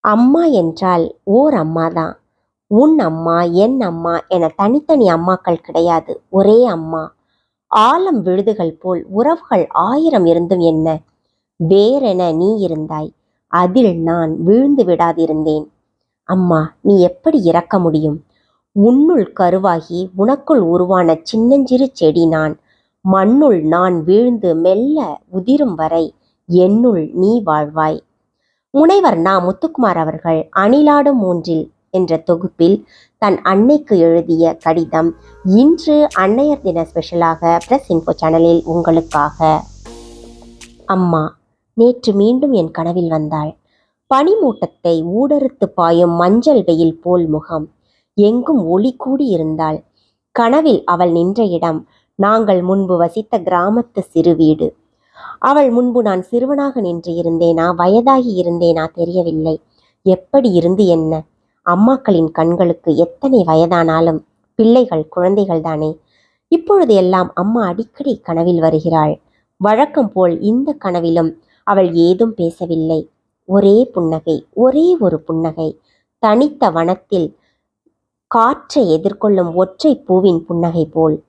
அம்மா என்றால் ஓர் அம்மாதான். உன் அம்மா என் அம்மா என தனித்தனி அம்மாக்கள் கிடையாது. ஒரே அம்மா. ஆலம் விழுதுகள் போல் உறவுகள் ஆயிரம் இருந்தும் என்ன? வேறென நீ இருந்தாய். அதில் நான் விழுந்து விடாதிருந்தேன். அம்மா நீ எப்படி இறக்க முடியும்? உன்னுள் கருவாகி உனக்குள் உருவான சின்னஞ்சிறு செடி நான். மண்ணுள் நான் வீழ்ந்து மெல்ல உதிரும் வரை என்னுள் நீ வாழ்வாய். முனைவர் நா. முத்துக்குமார் அவர்கள் அணிலாடும் மூன்றில் என்ற தொகுப்பில் தன் அன்னைக்கு எழுதிய கடிதம் இன்று அன்னையர் தின ஸ்பெஷலாக பிரஸ் இன்ஃபோ சேனலில் உங்களுக்காக. அம்மா நேற்று மீண்டும் என் கனவில் வந்தாள். பனிமூட்டத்தை ஊடறுத்து பாயும் மஞ்சள் வெயில் போல் முகம். எங்கும் ஒளி கூடி இருந்தாள். கனவில் அவள் நின்ற இடம் நாங்கள் முன்பு வசித்த கிராமத்து சிறு வீடு. அவள் முன்பு நான் சிறுவனாக நின்று இருந்தேனா? வயதாகி இருந்தேனா? தெரியவில்லை. எப்படி இருந்து என்ன? அம்மாக்களின் கண்களுக்கு எத்தனை வயதானாலும் பிள்ளைகள் குழந்தைகள் தானே. இப்பொழுது எல்லாம் அம்மா அடிக்கடி கனவில் வருகிறாள். வழக்கம் போல் இந்த கனவிலும் அவள் ஏதும் பேசவில்லை. ஒரே புன்னகை ஒரே ஒரு புன்னகை. தனித்த வனத்தில் காற்றை எதிர்கொள்ளும் ஒற்றை பூவின் புன்னகை போல்.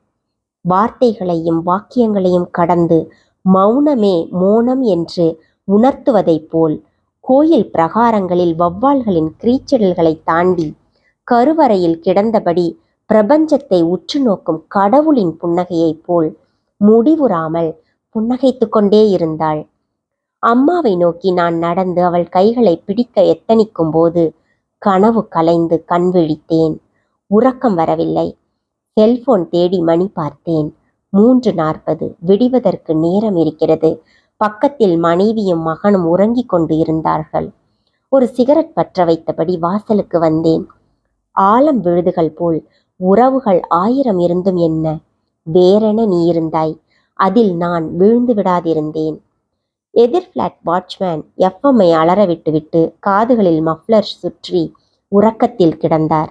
வார்த்தைகளையும் வாக்கியங்களையும் கடந்து மௌனமே மோனம் என்று உணர்த்துவதைப் போல் கோயில் பிரகாரங்களில் வௌவால்களின் கிரீச்சிடல்களைத் தாண்டி கருவறையில் கிடந்தபடி பிரபஞ்சத்தை உற்று நோக்கும் கடவுளின் புன்னகையைப் போல் முடிவுறாமல் புன்னகைத்து கொண்டே இருந்தாள். அம்மாவை நோக்கி நான் நடந்து அவள் கைகளை பிடிக்க எத்தனிக்கும் போது கனவு கலைந்து கண் விழித்தேன். உறக்கம் வரவில்லை. செல்போன் தேடி மணி பார்த்தேன். மூன்று நாற்பது விடிவதற்கு நேரம் இருக்கிறது. பக்கத்தில் மனைவியும் மகனும் உறங்கிக் கொண்டு இருந்தார்கள். ஒரு சிகரெட் பற்ற வைத்தபடி வாசலுக்கு வந்தேன். ஆலம் விழுதுகள் போல் உறவுகள் ஆயிரம் இருந்தும் என்ன? வேறென நீ இருந்தாய். அதில் நான் விழுந்து விடாதிருந்தேன். எதிர் பிளாட் வாட்ச்மேன் எஃப்எம்ஐ அலற விட்டுவிட்டு காதுகளில் மஃப்ளர் சுற்றி உறக்கத்தில் கிடந்தார்.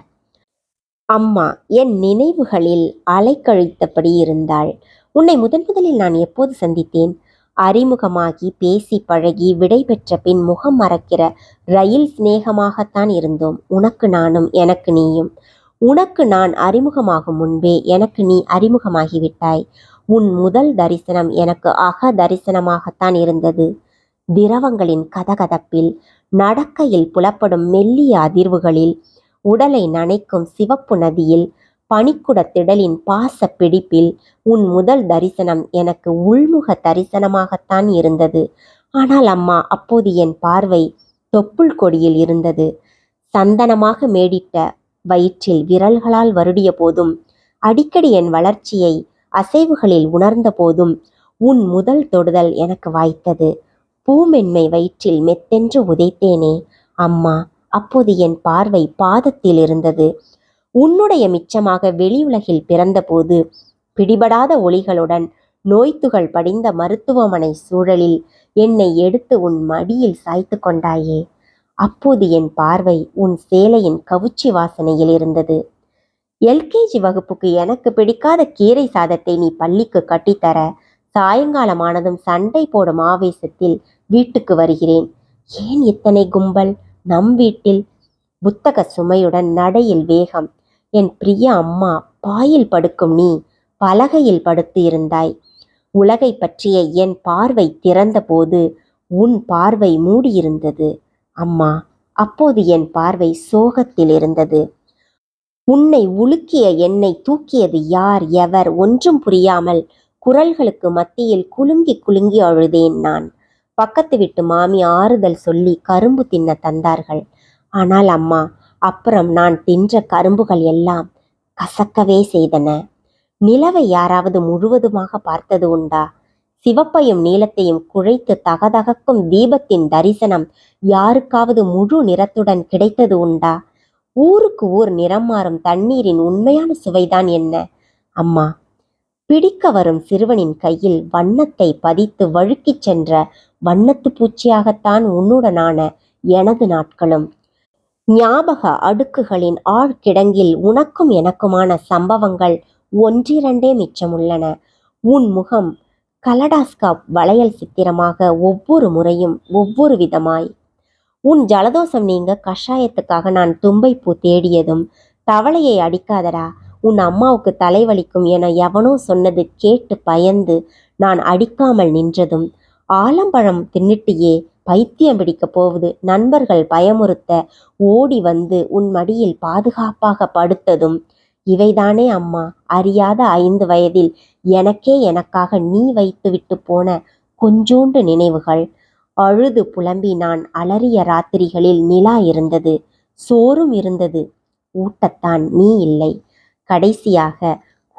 அம்மா என் நினைவுகளில் அலைக்கழித்தபடி இருந்தாள். உன்னை முதன் முதலில் நான் எப்போது சந்தித்தேன்? அறிமுகமாகி பேசி பழகி விடை பெற்ற பின் முகம் மறக்கிற ரயில் சிநேகமாகத்தான் இருந்தோம். உனக்கு நானும் எனக்கு நீயும். உனக்கு நான் அறிமுகமாகும் முன்பே எனக்கு நீ அறிமுகமாகிவிட்டாய். உன் முதல் தரிசனம் எனக்கு அக தரிசனமாகத்தான் இருந்தது. திரவங்களின் கதகதப்பில் நடக்கையில் புலப்படும் மெல்லிய அதிர்வுகளில் உடலை நனைக்கும் சிவப்பு நதியில் பனிக்குட திடலின் பாச பிடிப்பில் உன் முதல் தரிசனம் எனக்கு உள்முக தரிசனமாகத்தான் இருந்தது. ஆனால் அம்மா அப்போது என் பார்வை தொப்புள் கொடியில் இருந்தது. சந்தனமாக மேடிட்ட வயிற்றில் விரல்களால் வருடிய போதும் அடிக்கடி என் வளர்ச்சியை அசைவுகளில் உணர்ந்த போதும் உன் முதல் தொடுதல் எனக்கு வாய்த்தது. பூமென்மை வயிற்றில் மெத்தென்று உதைத்தேனே அம்மா அப்போது என் பார்வை பாதத்தில் இருந்தது. உன்னுடைய மிச்சமாக வெளியுலகில் பிறந்தபோது பிடிபடாத ஒளிகளுடன் நோய்த்துகள் படிந்த மருத்துவமனை சூழலில் என்னை எடுத்து உன் மடியில் சாய்த்து கொண்டாயே. அப்போது என் பார்வை உன் சேலையின் கவுச்சி வாசனையில் இருந்தது. எல்கேஜி வகுப்புக்கு எனக்கு பிடிக்காத கீரை சாதத்தை நீ பள்ளிக்கு கட்டித்தர சாயங்காலமானதும் சண்டை போடும் ஆவேசத்தில் வீட்டுக்கு வருகிறேன். ஏன் இத்தனை கும்பல்? நம் வீட்டில் புத்தக சுமையுடன் நடையில் வேகம். என் பிரிய அம்மா பாயில் படுக்கும் நீ பலகையில் படுத்து இருந்தாய். உலகை பற்றிய என் பார்வை திறந்தபோது உன் பார்வை மூடியிருந்தது. அம்மா அப்போது என் பார்வை சோகத்தில் இருந்தது. உன்னை உலுக்கிய என்னை தூக்கியது யார் எவர் ஒன்றும் புரியாமல் குரல்களுக்கு மத்தியில் குலுங்கி குலுங்கி அழுதேன் நான். பக்கத்து வீட்டு மாமி ஆறுதல் சொல்லி கரும்பு தின்ன தந்தார்கள். ஆனால் அம்மா அப்புறம் நான் தின்ற கரும்புகள் எல்லாம் கசக்கவே செய்தன. நிலவை யாராவது முழுவதுமாக பார்த்தது உண்டா? சிவப்பையும் நீலத்தையும் குழைத்து தகதகக்கும் தீபத்தின் தரிசனம் யாருக்காவது முழு நிறத்துடன் கிடைத்தது உண்டா? ஊருக்கு ஊர் நிறம் மாறும் தண்ணீரின் உண்மையான சுவைதான் என்ன? அம்மா பிடிக்க வரும் சிறுவனின் கையில் வண்ணத்தை பதித்து வழுக்கிச் சென்ற வண்ணத்து பூச்சியாகத்தான் உன்னுடனான எனது நாட்களும். ஞாபக அடுக்குகளின் ஆழ்கிடங்கில் உனக்கும் எனக்குமான சம்பவங்கள் ஒன்றிரண்டே மிச்சமுள்ளன. உன் முகம் கலடாஸ்காப் வளையல் சித்திரமாக ஒவ்வொரு முறையும் ஒவ்வொரு விதமாய். உன் ஜலதோஷம் நீங்க கஷாயத்துக்காக நான் தும்பைப்பூ தேடியதும் தவளையை அடிக்காதடா. உன் அம்மாவுக்கு தலைவலிக்கும் என எவனோ சொன்னது கேட்டு பயந்து நான் அடிக்காமல் நின்றதும் ஆலம்பழம் தின்னுட்டியே பைத்தியம் பிடிக்க போகுது நண்பர்கள் பயமுறுத்த ஓடி வந்து உன் மடியில் பாதுகாப்பாக படுத்ததும் இவைதானே அம்மா அறியாத ஐந்து வயதில் எனக்கே எனக்காக நீ வைத்துவிட்டு போன கொஞ்சோண்டு நினைவுகள். அழுது புலம்பி நான் அலறிய ராத்திரிகளில் நிலா இருந்தது சோறும் இருந்தது. ஊட்டத்தான் நீ இல்லை. கடைசியாக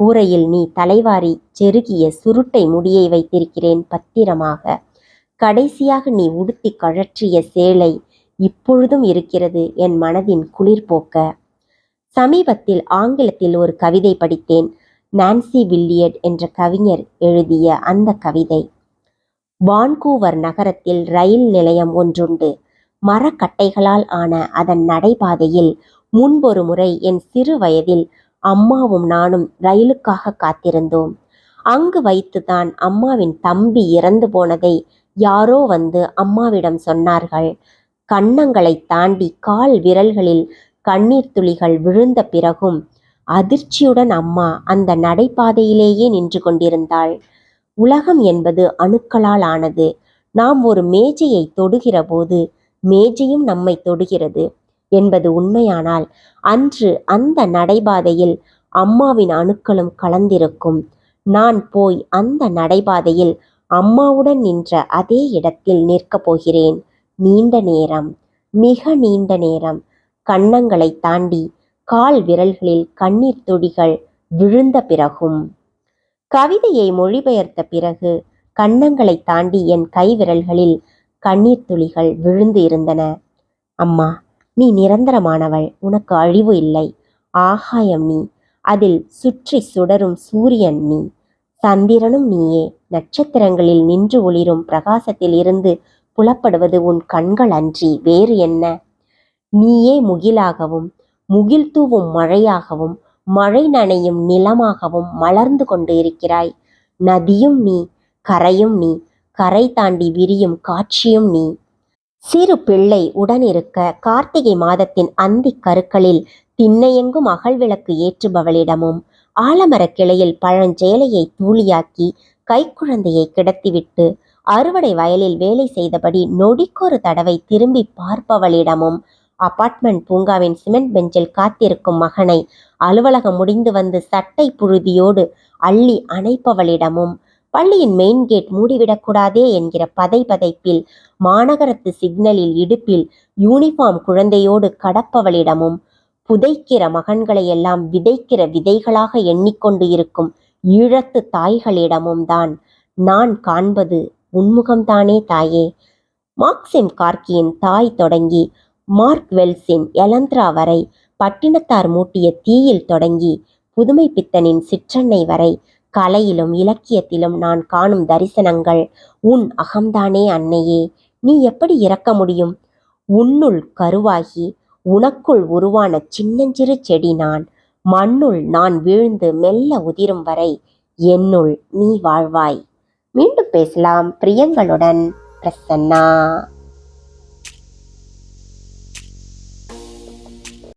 கூரையில் நீ தலைவாரி செருகிய சுருட்டை முடியை வைத்திருக்கிறேன் பத்திரமாக. கடைசியாக நீ உடுத்தி கழற்றிய சேலை இப்பொழுதும் இருக்கிறது என் மனதின் குளிர் போக்க. சமீபத்தில் ஆங்கிலத்தில் ஒரு கவிதை படித்தேன். நான்சி வில்லியட் என்ற கவிஞர் எழுதிய அந்த கவிதை. வான்கூவர் நகரத்தில் ரயில் நிலையம் ஒன்றுண்டு. மரக்கட்டைகளால் ஆன அதன் நடைபாதையில் முன்பொரு முறை என் சிறு வயதில் அம்மாவும் நானும் ரயிலுக்காக காத்திருந்தோம். அங்கு வைத்துதான் அம்மாவின் தம்பி இறந்து போனதை யாரோ வந்து அம்மாவிடம் சொன்னார்கள். கன்னங்களை தாண்டி கால் விரல்களில் கண்ணீர் துளிகள் விழுந்த பிறகும் அதிர்ச்சியுடன் அம்மா அந்த நடைபாதையிலேயே நின்று கொண்டிருந்தாள். உலகம் என்பது அணுக்களால் ஆனது. நாம் ஒரு மேஜையை தொடுகிற போது மேஜையும் நம்மை தொடுகிறது. என்பது உண்மையானால் அன்று அந்த நடைபாதையில் அம்மாவின் அணுக்களும் கலந்திருக்கும். நான் போய் அந்த நடைபாதையில் அம்மாவுடன் நின்ற அதே இடத்தில் நிற்கப் போகிறேன். நீண்ட நேரம் மிக நீண்ட நேரம். கன்னங்களை தாண்டி கால் விரல்களில் கண்ணீர் துளிகள் விழுந்த பிறகும். கவிதையை மொழிபெயர்த்த பிறகு கன்னங்களை தாண்டி என் கை விரல்களில் கண்ணீர் துளிகள் விழுந்து இருந்தன. அம்மா நீ நிரந்தரமானவள் உனக்கு அழிவு இல்லை. ஆகாயம் நீ. அதில் சுற்றி சுடரும் சூரியன் நீ. சந்திரனும் நீயே. நட்சத்திரங்களில் நின்று ஒளிரும் பிரகாசத்தில் இருந்து புலப்படுவது உன் கண்கள் அன்றி வேறு என்ன? நீயே முகிலாகவும் முகில் தூவும் மழையாகவும் மழை நனையும் நிலமாகவும் மலர்ந்து கொண்டு இருக்கிறாய். நதியும் நீ கரையும் நீ கரை தாண்டி விரியும் காட்சியும் நீ. சிறு பிள்ளை உடனிருக்க கார்த்திகை மாதத்தின் அந்திக் கருக்களில் திண்ணையெங்கும் அகல் விளக்கு ஏற்றுபவளிடமும் ஆலமரக் கிளையில் பழஞ்சேலையை தூளியாக்கி கைக்குழந்தையை கிடத்திவிட்டு அறுவடை வயலில் வேலை செய்தபடி நொடிக்கொரு தடவை திரும்பி பார்ப்பவளிடமும் அபார்ட்மெண்ட் பூங்காவின் சிமெண்ட் பெஞ்சில் காத்திருக்கும் மகனை அலுவலகம் முடிந்து வந்து சட்டை புழுதியோடு அள்ளி அணைப்பவளிடமும் பள்ளியின் மெயின் கேட் மூடிவிடக்கூடாதே என்கிற பதை பதைப்பில் மாநகரத்து சிக்னலில் இடுப்பில் யூனிஃபார்ம் குழந்தையோடு கடப்பவளிடமும் புதைக்கிற மகன்களை எல்லாம் விதைக்கிற விதைகளாக எண்ணிக்கொண்டு இருக்கும் ஈழத்து தாய்களிடமும் தான் நான் காண்பது உன்முகம்தானே தாயே. மார்க்சிம் கார்கியின் தாய் தொடங்கி மார்க் வெல்ஸின் எலந்த்ரா வரை பட்டினத்தார் மூட்டிய தீயில் தொடங்கி புதுமை பித்தனின் சிற்றன்னை வரை கலையிலும் இலக்கியத்திலும் நான் காணும் தரிசனங்கள் உன் அகம்தானே அன்னையே. நீ எப்படி இறக்க முடியும்? உன்னுள் கருவாகி உனக்குள் உருவான சின்னஞ்சிறு செடி நான். மண்ணுள் நான் வீழ்ந்து மெல்ல உதிரும் வரை என்னுள் நீ வாழ்வாய். மீண்டும் பேசலாம் பிரியங்களுடன் பிரசன்னா.